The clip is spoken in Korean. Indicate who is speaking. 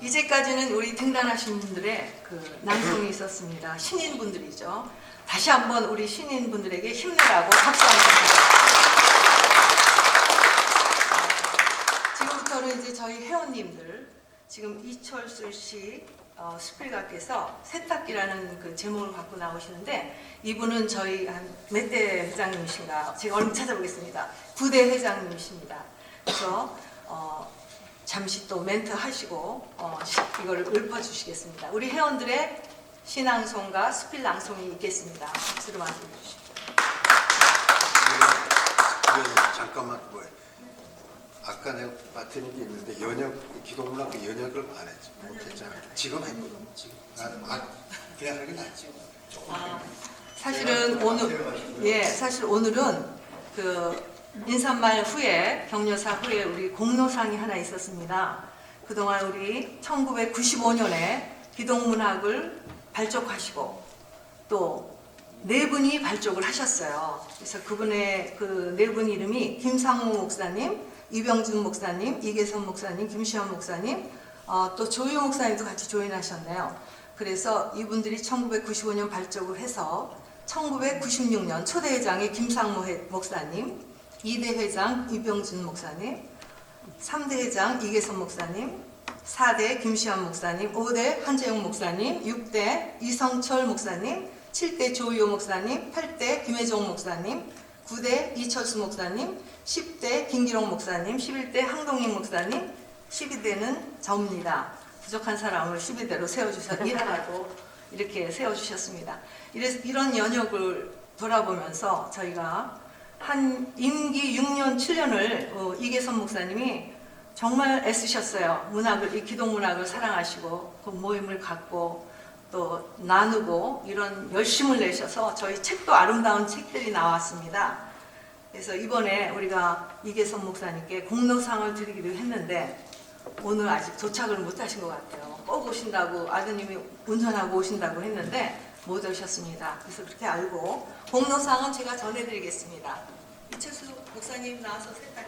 Speaker 1: 이제까지는 우리 등단하신 분들의 그 낭송이 있었습니다. 신인분들이죠. 다시 한번 우리 신인분들에게 힘내라고 박수 한번 드립니다. 지금부터는 이제 저희 회원님들 지금 이철수 씨 어, 스필가께서 세탁기라는 그 제목을 갖고 나오시는데 이분은 저희 한 몇 대 회장님이신가 제가 얼른 찾아보겠습니다. 9대 회장님이십니다. 그래서 어, 잠시 또 멘트 하시고 어, 이거를 읊어주시겠습니다. 우리 회원들의 신앙송과 스필 낭송이 있겠습니다. 박수로 맞이해 주시죠.
Speaker 2: 이건 잠깐만 뭐 아까 내가 맡은 게 있는데 연역 기독문학 그 연역을 안 했지 못했잖아. 지금 했거든. 지금 아, 아 그냥 게 낫지. 조금.
Speaker 1: 아, 사실은 오늘 예 사실 오늘은 그 인사말 후에 격려사 후에 우리 공로상이 하나 있었습니다. 그동안 우리 1995년에 기독문학을 발족하시고 또 네 분이 발족을 하셨어요. 그래서 그분의 그 네 분 이름이 김상무 목사님, 이병준 목사님, 이계선 목사님, 김시현 목사님, 어, 또 조유 목사님도 같이 조인하셨네요. 그래서 이분들이 1995년 발족을 해서 1996년 초대 회장이 김상무 회- 목사님, 2대 회장 이병준 목사님, 3대 회장 이계선 목사님, 4대 김시환 목사님, 5대 한재용 목사님, 6대 이성철 목사님, 7대 조희호 목사님, 8대 김혜종 목사님, 9대 이철수 목사님, 10대 김기록 목사님, 11대 항동익 목사님, 12대는 저입니다. 부족한 사람을 12대로 세워주셔서 일하라고 이렇게 세워주셨습니다. 이런 연역을 돌아보면서 저희가 한 임기 6년, 7년을 이계선 목사님이 정말 애쓰셨어요. 문학을, 이 기독 문학을 사랑하시고 그 모임을 갖고 또 나누고 이런 열심을 내셔서 저희 책도 아름다운 책들이 나왔습니다. 그래서 이번에 우리가 이계선 목사님께 공로상을 드리기로 했는데 오늘 아직 도착을 못 하신 것 같아요. 꼭 오신다고 아드님이 운전하고 오신다고 했는데 못 오셨습니다. 그래서 그렇게 알고 공로상은 제가 전해드리겠습니다. 이철수 목사님 나와서 세탁